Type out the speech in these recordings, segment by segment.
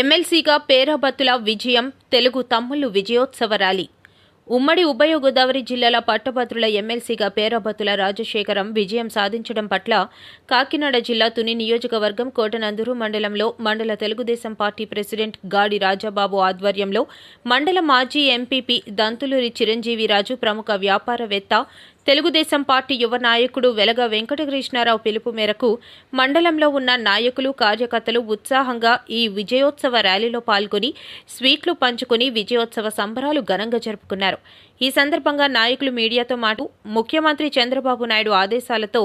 ఎమ్మెల్సీగా పేరాబత్తుల విజయం తెలుగు తమ్ముళ్ళు విజయోత్సవ ర్యాలీ. ఉమ్మడి ఉభయ గోదావరి జిల్లాల పట్టభద్రుల ఎమ్మెల్సీగా పేరాబత్తుల రాజశేఖరం విజయం సాధించడం పట్ల కాకినాడ జిల్లా తుని నియోజకవర్గం కోటనందూరు మండలంలో మండల తెలుగుదేశం పార్టీ ప్రెసిడెంట్ గాడి రాజాబాబు ఆధ్వర్యంలో మండల మాజీ ఎంపీపీ దంతులూరి చిరంజీవిరాజు ప్రముఖ వ్యాపారవేత్త తెలుగుదేశం పార్టీ యువ నాయకుడు వెలగ వెంకటకృష్ణారావు పిలుపు మేరకు మండలంలో ఉన్న నాయకులు కార్యకర్తలు ఉత్సాహంగా ఈ విజయోత్సవ ర్యాలీలో పాల్గొని స్వీట్లు పంచుకుని విజయోత్సవ సంబరాలు ఘనంగా జరుపుకున్నారు. ఈ సందర్భంగా నాయకులు మీడియాతో మాటు ముఖ్యమంత్రి చంద్రబాబు నాయుడు ఆదేశాలతో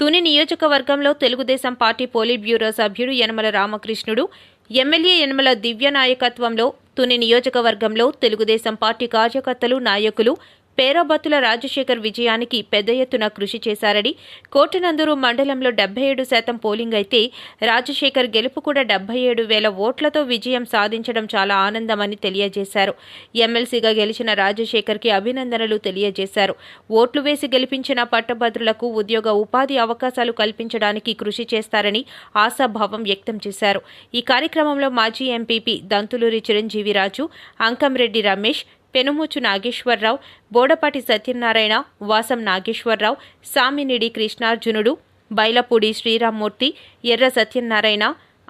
తుని నియోజకవర్గంలో తెలుగుదేశం పార్టీ పోలిట్ బ్యూరో సభ్యుడు యనమల రామకృష్ణుడు ఎమ్మెల్యే యనమల దివ్య నాయకత్వంలో తుని నియోజకవర్గంలో తెలుగుదేశం పార్టీ కార్యకర్తలు నాయకులు పేరాబత్తుల రాజశేఖర్ విజయానికి పెద్ద ఎత్తున కృషి చేశారని కోటనందూరు మండలంలో డెబ్బై ఏడు శాతం పోలింగ్ అయితే రాజశేఖర్ గెలుపు కూడా డెబ్బై ఏడు వేల ఓట్లతో విజయం సాధించడం చాలా ఆనందమని తెలియజేశారు. ఎమ్మెల్సీగా గెలిచిన రాజశేఖర్కి అభినందనలు తెలియజేశారు. ఓట్లు వేసి గెలిపించిన పట్టభద్రులకు ఉద్యోగ ఉపాధి అవకాశాలు కల్పించడానికి కృషి చేస్తారని ఆశాభావం వ్యక్తం చేశారు. ఈ కార్యక్రమంలో మాజీ M P P Dantuluri Chiranjeeviraju Ankamreddy Ramesh Penumuchu Nageswararao Bodapati Satyanarayana Vasam Nageswararao Saminidi Krishnarjunudu Bailapudi Sriramamurthy Erra Satyanarayana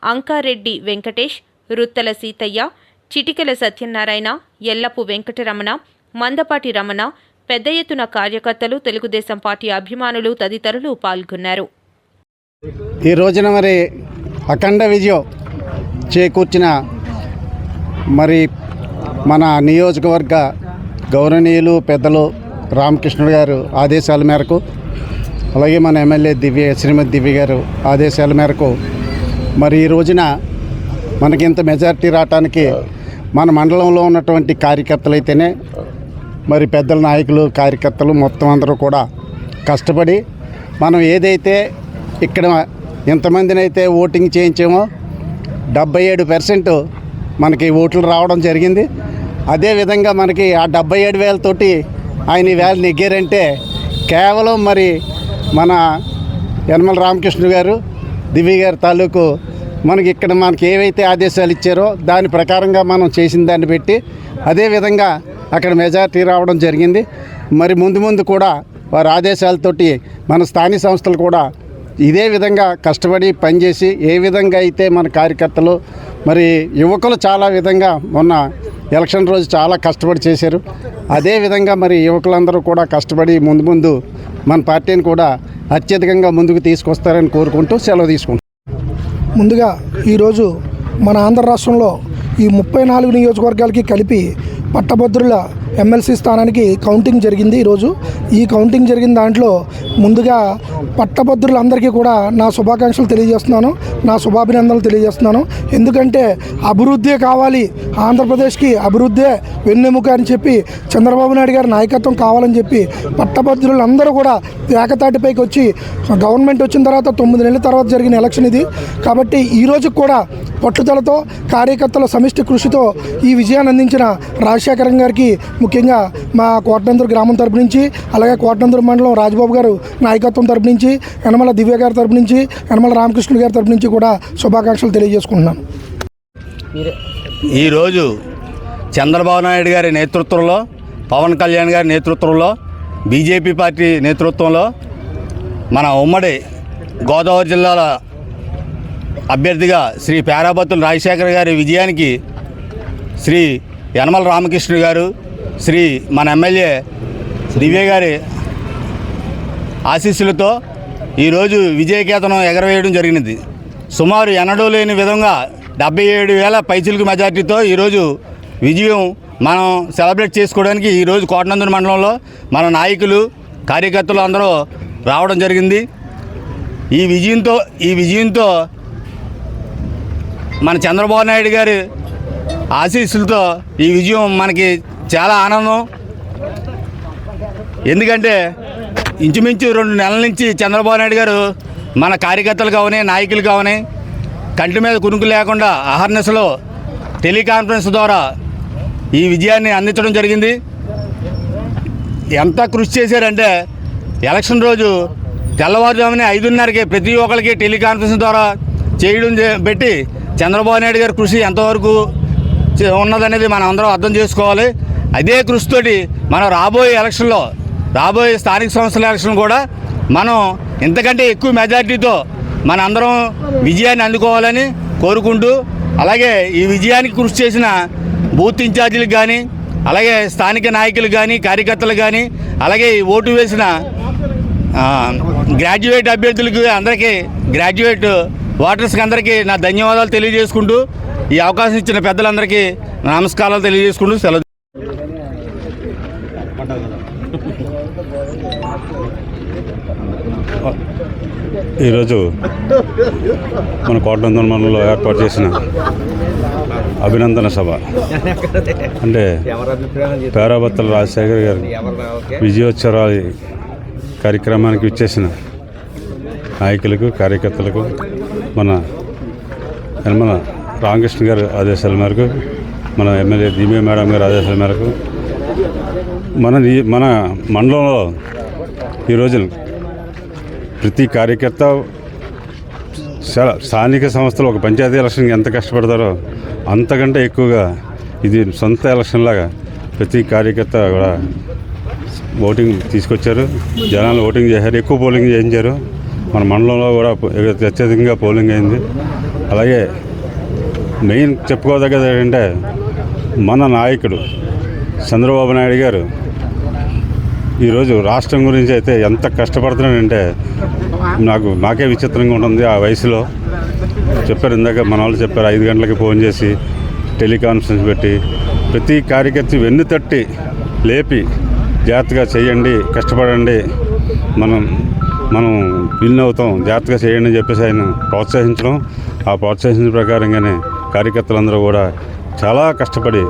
Ankareddy Venkatesh Ruttala Seethayya Chitikela Satyanarayana Ellapu Venkataramana మందపాటి రమణ పెద్ద ఎత్తున కార్యకర్తలు తెలుగుదేశం పార్టీ అభిమానులు తదితరులు పాల్గొన్నారు. ఈ రోజున మరి అఖండ విజయం చేకూర్చిన మరి మన నియోజకవర్గ గౌరవనీయులు పెద్దలు రామకృష్ణుడు గారు ఆదేశాల మేరకు అలాగే మన ఎమ్మెల్యే దివ్య శ్రీమతి దివ్య గారు ఆదేశాల మేరకు మరి ఈ రోజున మనకి ఇంత మెజారిటీ రావటానికి మన మండలంలో ఉన్నటువంటి కార్యకర్తలు అయితేనే మరి పెద్దల నాయకులు కార్యకర్తలు మొత్తం అందరూ కూడా కష్టపడి మనం ఏదైతే ఇక్కడ ఎంతమందినైతే ఓటింగ్ చేయించామో డెబ్బై ఏడు పర్సెంట్ మనకి ఓట్లు రావడం జరిగింది. అదేవిధంగా మనకి ఆ డెబ్బై ఏడు వేలతోటి ఆయన ఈ వేల నెగ్గారంటే కేవలం మరి మన యనమల రామకృష్ణ గారు దివ్య గారి తాలూకు మనకి ఇక్కడ మనకి ఏవైతే ఆదేశాలు ఇచ్చారో దాని ప్రకారంగా మనం చేసిన దాన్ని పెట్టి అదేవిధంగా అక్కడ మెజారిటీ రావడం జరిగింది. మరి ముందు ముందు కూడా వారి ఆదేశాలతోటి మన స్థానిక సంస్థలు కూడా ఇదే విధంగా కష్టపడి పనిచేసి ఏ విధంగా అయితే మన కార్యకర్తలు మరి యువకులు చాలా విధంగా మొన్న ఎలక్షన్ రోజు చాలా కష్టపడి చేశారు. అదే విధంగా మరి యువకులందరూ కూడా కష్టపడి ముందు ముందు మన పార్టీని కూడా అత్యధికంగా ముందుకు తీసుకొస్తారని కోరుకుంటూ సెలవు తీసుకుంటాం ముందుగా ఈరోజు మన ఆంధ్ర రాష్ట్రంలో ఈ ముప్పై నాలుగు నియోజకవర్గాలకి కలిపి పట్టభద్రుల ఎమ్మెల్సీ స్థానానికి కౌంటింగ్ జరిగింది ఈరోజు. ఈ కౌంటింగ్ జరిగిన దాంట్లో ముందుగా పట్టభద్రులందరికీ కూడా నా శుభాకాంక్షలు తెలియజేస్తున్నాను. నా శుభాభినందనలు తెలియజేస్తున్నాను. ఎందుకంటే అభివృద్ధే కావాలి. ఆంధ్రప్రదేశ్కి అభివృద్ధే వెన్నెముక అని చెప్పి చంద్రబాబు నాయుడు గారి నాయకత్వం కావాలని చెప్పి పట్టభద్రులందరూ కూడా ఏకతాటిపైకి వచ్చి గవర్నమెంట్ వచ్చిన తర్వాత తొమ్మిది నెలల తర్వాత జరిగిన ఎలక్షన్ ఇది. కాబట్టి ఈ కూడా పట్టుదలతో కార్యకర్తల సమిష్టి కృషితో ఈ విజయాన్ని అందించిన రాజశేఖరం గారికి ముఖ్యంగా మా కోటనందూరు గ్రామం తరపు నుంచి అలాగే కోటనందూరు మండలం రాజబాబు గారు నాయకత్వం తరపు నుంచి యనమల దివ్య గారి తరపు నుంచి యనమల రామకృష్ణుడు గారి తరపు నుంచి కూడా శుభాకాంక్షలు తెలియజేసుకుంటున్నాను. ఈరోజు చంద్రబాబు నాయుడు గారి నేతృత్వంలో పవన్ కళ్యాణ్ గారి నేతృత్వంలో బీజేపీ పార్టీ నేతృత్వంలో మన ఉమ్మడి గోదావరి జిల్లాల అభ్యర్థిగా శ్రీ పేరాబత్తుల రాజశేఖర్ గారి విజయానికి శ్రీ యనమల రామకృష్ణ గారు శ్రీ మన ఎమ్మెల్యే దివ్య గారి ఆశీస్సులతో ఈరోజు విజయకేతనం ఎగరవేయడం జరిగినది. సుమారు ఎన్నడూ లేని విధంగా డెబ్బై ఏడు వేల పైచిలుకు మెజార్టీతో ఈరోజు విజయం మనం సెలబ్రేట్ చేసుకోవడానికి ఈరోజు కోటనందుని మండలంలో మన నాయకులు కార్యకర్తలు అందరూ రావడం జరిగింది. ఈ విజయంతో ఈ విజయంతో మన చంద్రబాబు నాయుడు గారి ఆశీస్సులతో ఈ విజయం మనకి చాలా ఆనందం. ఎందుకంటే ఇంచుమించు రెండు నెలల నుంచి చంద్రబాబు నాయుడు గారు మన కార్యకర్తలు కావని నాయకులు కావని కంటి మీద కునుకు లేకుండా అహర్నెస్లో టెలికాన్ఫరెన్స్ ద్వారా ఈ విజయాన్ని అందించడం జరిగింది. ఎంత కృషి చేశారంటే ఎలక్షన్ రోజు తెల్లవారుజామునే ఐదున్నరకి ప్రతి ఒక్కరికి టెలికాన్ఫరెన్స్ ద్వారా చేయడం పెట్టి చంద్రబాబు నాయుడు గారి కృషి ఎంతవరకు ఉన్నదనేది మనం అందరం అర్థం చేసుకోవాలి. అదే కృషితోటి మనం రాబోయే ఎలక్షన్లో రాబోయే స్థానిక సంస్థల ఎలక్షన్ కూడా మనం ఇంతకంటే ఎక్కువ మెజార్టీతో మన అందరం విజయాన్ని అందుకోవాలని కోరుకుంటూ అలాగే ఈ విజయానికి కృషి చేసిన బూత్ ఇన్ఛార్జీలకు కానీ అలాగే స్థానిక నాయకులు కానీ కార్యకర్తలు కానీ అలాగే ఈ ఓటు వేసిన గ్రాడ్యుయేట్ అభ్యర్థులకు అందరికీ గ్రాడ్యుయేట్ ఓటర్స్కి అందరికీ నా ధన్యవాదాలు తెలియజేసుకుంటూ ఈ అవకాశం ఇచ్చిన పెద్దలందరికీ నమస్కారాలు తెలియజేసుకుంటూ సెలవు ఈరోజు మన కోటనందన మండలంలో ఏర్పాటు చేసిన అభినందన సభ. అంటే పేరాబత్తల రాజశేఖర్ గారు విజయోత్సవాల కార్యక్రమానికి ఇచ్చేసిన నాయకులకు కార్యకర్తలకు మన మన రామకృష్ణ గారి ఆదేశాల మేరకు మన ఎమ్మెల్యే దిమే మేడం గారి ఆదేశాల మేరకు మన నీ- మన మండలంలో ఈరోజు ప్రతి కార్యకర్త చాలా స్థానిక సంస్థలు ఒక పంచాయతీ ఎలక్షన్కి ఎంత కష్టపడతారో అంతకంటే ఎక్కువగా ఇది సొంత ఎలక్షన్ లాగా ప్రతి కార్యకర్త కూడా ఓటింగ్ తీసుకొచ్చారు. జనాలు ఓటింగ్ చేశారు ఎక్కువ పోలింగ్ చేయించారు. మన మండలంలో కూడా అత్యధికంగా పోలింగ్ అయింది. అలాగే మెయిన్ చెప్పుకోదగ్గది ఏంటంటే మన నాయకుడు చంద్రబాబు నాయుడు గారు ఈరోజు రాష్ట్రం గురించి అయితే ఎంత కష్టపడుతున్నాడంటే నాకు నాకే విచిత్రంగా ఉంటుంది ఆ వయసులో. చెప్పారు ఇందాక మన వాళ్ళు చెప్పారు ఐదు గంటలకి ఫోన్ చేసి టెలికాన్ఫరెన్స్ పెట్టి ప్రతి కార్యకర్త వెన్ను తట్టి లేపి జాగ్రత్తగా చేయండి కష్టపడండి. మనం మనం విన్ అవుతాం జాగ్రత్తగా చేయండి అని చెప్పేసి ఆయన ప్రోత్సహించడం ఆ ప్రోత్సహించిన ప్రకారంగానే కార్యకర్తలందరూ కూడా చాలా కష్టపడి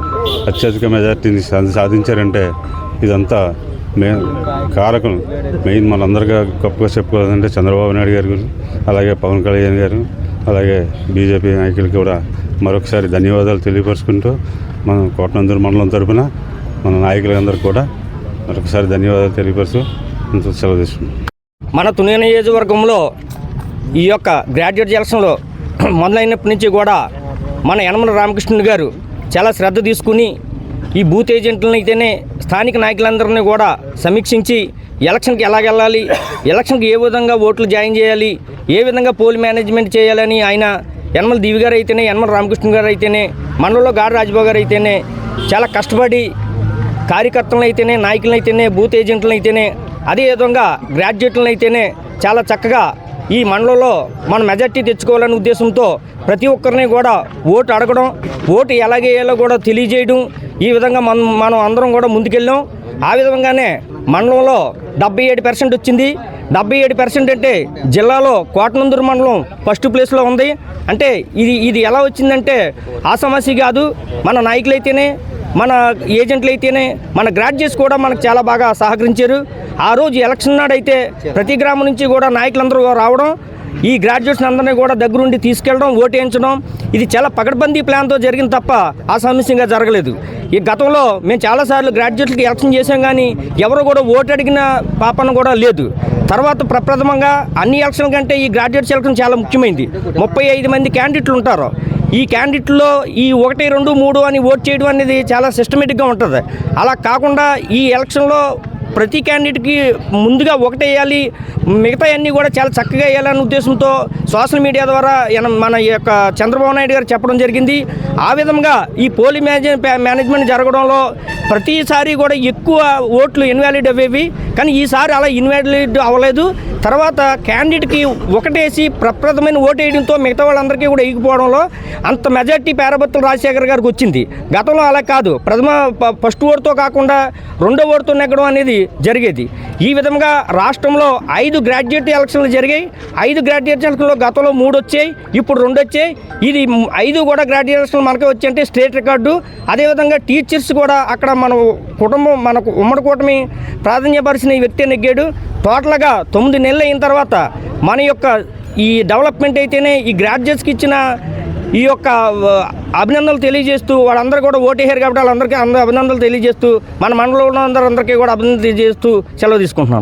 అత్యధిక మెజార్టీని సాధించారంటే ఇదంతా మే కారకం. మెయిన్ మనందరిగా గొప్పగా చెప్పుకోవాలంటే చంద్రబాబు నాయుడు గారు అలాగే పవన్ కళ్యాణ్ గారు అలాగే బీజేపీ నాయకులకి కూడా మరొకసారి ధన్యవాదాలు తెలియపరుచుకుంటూ మనం కోటనందూరు మండలం తరఫున మన నాయకులందరికీ కూడా మరొకసారి ధన్యవాదాలు తెలియపరుస్తూ సెలవు తీసుకుంటాం మన తుని నియోజకవర్గంలో ఈ యొక్క గ్రాడ్యుయేట్ ఎలక్షన్లో మొదలైనప్పటి నుంచి కూడా మన యనమల రామకృష్ణుడు గారు చాలా శ్రద్ధ తీసుకుని ఈ బూత్ ఏజెంట్లను అయితేనే స్థానిక నాయకులందరినీ కూడా సమీక్షించి ఎలక్షన్కి ఎలాగెళ్ళాలి ఎలక్షన్కి ఏ విధంగా ఓట్లు జాయిన్ చేయాలి ఏ విధంగా పోల్ మేనేజ్మెంట్ చేయాలని ఆయన యనమల దివి గారు అయితేనే యనమల రామకృష్ణ గారు అయితేనే మండలంలో గాడి రాజబాబు గారు అయితేనే చాలా కష్టపడి కార్యకర్తలను అయితేనే నాయకులను అయితేనే బూత్ ఏజెంట్లను అయితేనే అదే విధంగా గ్రాడ్యుయేట్లను అయితేనే చాలా చక్కగా ఈ మండలంలో మన మెజార్టీ తెచ్చుకోవాలనే ఉద్దేశంతో ప్రతి ఒక్కరిని కూడా ఓటు అడగడం ఓటు ఎలాగేయాలో కూడా తెలియజేయడం ఈ విధంగా మనం మనం అందరం కూడా ముందుకెళ్ళాం. ఆ విధంగానే మండలంలో డెబ్బై ఏడు పర్సెంట్ వచ్చింది. డెబ్బై ఏడు పర్సెంట్ అంటే జిల్లాలో కోటనందూరు మండలం ఫస్ట్ ప్లేస్లో ఉంది. అంటే ఇది ఇది ఎలా వచ్చిందంటే ఆ సమస్య కాదు మన నాయకులైతేనే మన ఏజెంట్లు అయితేనే మన గ్రాడ్యుయేట్స్ కూడా మనకు చాలా బాగా సహకరించారు. ఆ రోజు ఎలక్షన్ నాడైతే ప్రతి గ్రామం నుంచి కూడా నాయకులందరూ రావడం ఈ గ్రాడ్యుయేట్స్ అందరినీ కూడా దగ్గరుండి తీసుకెళ్ళడం ఓటేయించడం ఇది చాలా పకడ్బందీ ప్లాన్తో జరిగింది తప్ప ఆసామస్యంగా జరగలేదు. ఈ గతంలో మేము చాలాసార్లు గ్రాడ్యుయేట్లకి ఎలక్షన్ చేసాం కానీ ఎవరు కూడా ఓటు అడిగిన పాపన కూడా లేదు. తర్వాత ప్రప్రథమంగా అన్ని ఎలక్షన్ కంటే ఈ గ్రాడ్యుయేట్స్ ఎలక్షన్ చాలా ముఖ్యమైనది ముప్పై ఐదు మంది క్యాండిడేట్లు ఉంటారు. ఈ క్యాండిడేట్లో ఈ ఒకటి రెండు మూడు అని ఓట్ చేయడం అనేది చాలా సిస్టమేటిక్గా ఉంటుంది. అలా కాకుండా ఈ ఎలక్షన్లో ప్రతి క్యాండిడేట్కి ముందుగా ఒకటే వేయాలి. మిగతా అన్నీ కూడా చాలా చక్కగా వేయాలనే ఉద్దేశంతో సోషల్ మీడియా ద్వారా మన యొక్క చంద్రబాబు నాయుడు గారు చెప్పడం జరిగింది. ఆ విధంగా ఈ పోలి మేనేజ్ మేనేజ్మెంట్ జరగడంలో ప్రతిసారి కూడా ఎక్కువ ఓట్లు ఇన్వాలిడ్ అయ్యేవి కానీ ఈసారి అలా ఇన్వాలిడ్ అవ్వలేదు. తర్వాత క్యాండిడేట్కి ఒకటేసి ప్రప్రథమైన ఓటు వేయడంతో మిగతా వాళ్ళందరికీ కూడా ఎగిపోవడంలో అంత మెజార్టీ పేరబత్తుల రాజశేఖర్ గారికి వచ్చింది. గతంలో అలా కాదు. ప్రథమ ఫస్ట్ ఓటుతో కాకుండా రెండో ఓటుతో నెగ్గడం అనేది జరిగేది. ఈ విధంగా రాష్ట్రంలో ఐదు గ్రాడ్యుయేట్ ఎలక్షన్లు జరిగాయి. ఐదు గ్రాడ్యుయేట్ ఎలక్షన్లో గతంలో మూడు వచ్చాయి ఇప్పుడు రెండు వచ్చాయి. ఇది ఐదు కూడా గ్రాడ్యుయేట్ ఎలక్షన్లు మనకే వచ్చాయంటే అంటే స్టేట్ రికార్డు. అదేవిధంగా టీచర్స్ కూడా అక్కడ మన కుటుంబం మనకు ఉమ్మడి కూటమి ప్రాధాన్యపరిచిన ఈ వ్యక్తి నెగ్గాడు. టోటల్గా తొమ్మిది నెలలు అయిన తర్వాత మన యొక్క ఈ డెవలప్మెంట్ అయితేనే ఈ గ్రాడ్యుయేట్స్కి ఇచ్చిన ఈ యొక్క అభినందనలు తెలియజేస్తూ వాళ్ళందరూ కూడా ఓటేసారు కాబట్టి వాళ్ళందరికీ అందరూ అభినందనలు తెలియజేస్తూ మన మండలంలో అందరూ అందరికీ కూడా అభినందనలు తెలియజేస్తూ సెలవు తీసుకుంటున్నాం